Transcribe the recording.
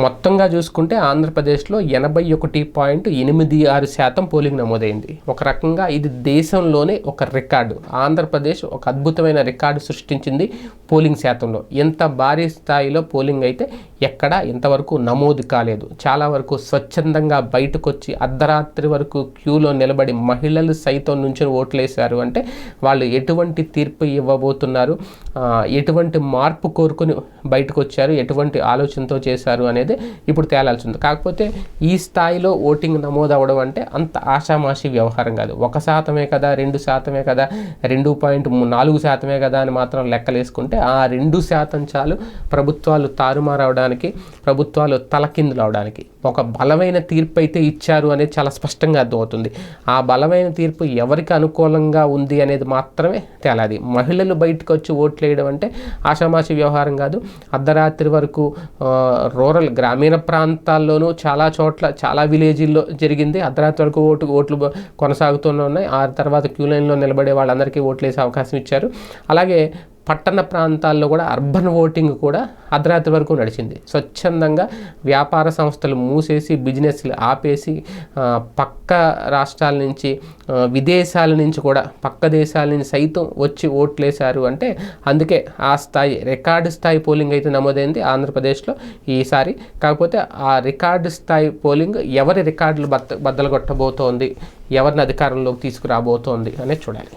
మొత్తంగా చూసుకుంటే ఆంధ్రప్రదేశ్లో ఎనభై ఒకటి పాయింట్ ఎనిమిది ఆరు శాతం పోలింగ్ నమోదైంది. ఒక రకంగా ఇది దేశంలోనే ఒక రికార్డు. ఆంధ్రప్రదేశ్ ఒక అద్భుతమైన రికార్డు సృష్టించింది పోలింగ్ శాతంలో. ఎంత భారీ స్థాయిలో పోలింగ్ అయితే ఎక్కడా ఇంతవరకు నమోదు కాలేదు. చాలా వరకు స్వచ్ఛందంగా బయటకు వచ్చి అర్ధరాత్రి వరకు క్యూలో నిలబడి మహిళలు సైతం నుంచి ఓట్లేశారు అంటే వాళ్ళు ఎటువంటి తీర్పు ఇవ్వబోతున్నారు? ఎటువంటి మార్పు కోరుకొని బయటకు వచ్చారు ఎటువంటి ఆలోచనతో చేశారు అనేది ఇప్పుడు తేలాల్సి ఉంది. కాకపోతే ఈ స్థాయిలో ఓటింగ్ నమోదు అవ్వడం అంటే అంత ఆషామాషి వ్యవహారం కాదు. ఒక శాతమే కదా రెండు శాతమే కదా రెండు పాయింట్ నాలుగు శాతమే కదా అని మాత్రం లెక్కలేసుకుంటే ఆ రెండు శాతం చాలు ప్రభుత్వాలు తారుమారవడానికి ప్రభుత్వాలు తలకిందులు అవడానికి ఒక బలమైన తీర్పు అయితే ఇచ్చారు అనేది చాలా స్పష్టంగా అర్థమవుతుంది. ఆ బలమైన తీర్పు ఎవరికి అనుకూలంగా ఉంది అనేది మాత్రమే తేలాది. మహిళలు బయటకు వచ్చి ఓట్లు వేయడం అంటే ఆషామాషి వ్యవహారం కాదు. అర్ధరాత్రి వరకు రూరల్ గ్రామీణ ప్రాంతాల్లోనూ చాలా చోట్ల చాలా విలేజీల్లో జరిగింది. అర్ధరాత్రి వరకు ఓటు ఓట్లు కొనసాగుతూనే ఉన్నాయి. ఆ తర్వాత క్యూ లైన్లో నిలబడే వాళ్ళందరికీ ఓట్లు వేసే అవకాశం ఇచ్చారు. అలాగే పట్టణ ప్రాంతాల్లో కూడా అర్బన్ ఓటింగ్ కూడా అర్ధరాత్రి వరకు నడిచింది. స్వచ్ఛందంగా వ్యాపార సంస్థలు మూసేసి బిజినెస్లు ఆపేసి పక్క రాష్ట్రాల నుంచి విదేశాల నుంచి కూడా పక్క దేశాల నుంచి సైతం వచ్చి ఓట్లేశారు అంటే అందుకే ఆ స్థాయి రికార్డు స్థాయి పోలింగ్ అయితే నమోదైంది ఆంధ్రప్రదేశ్లో ఈసారి. కాకపోతే ఆ రికార్డు స్థాయి పోలింగ్ ఎవరి రికార్డులు బద్ద బద్దలు కొట్టబోతోంది ఎవరిని అధికారంలోకి తీసుకురాబోతోంది అనేది చూడాలి.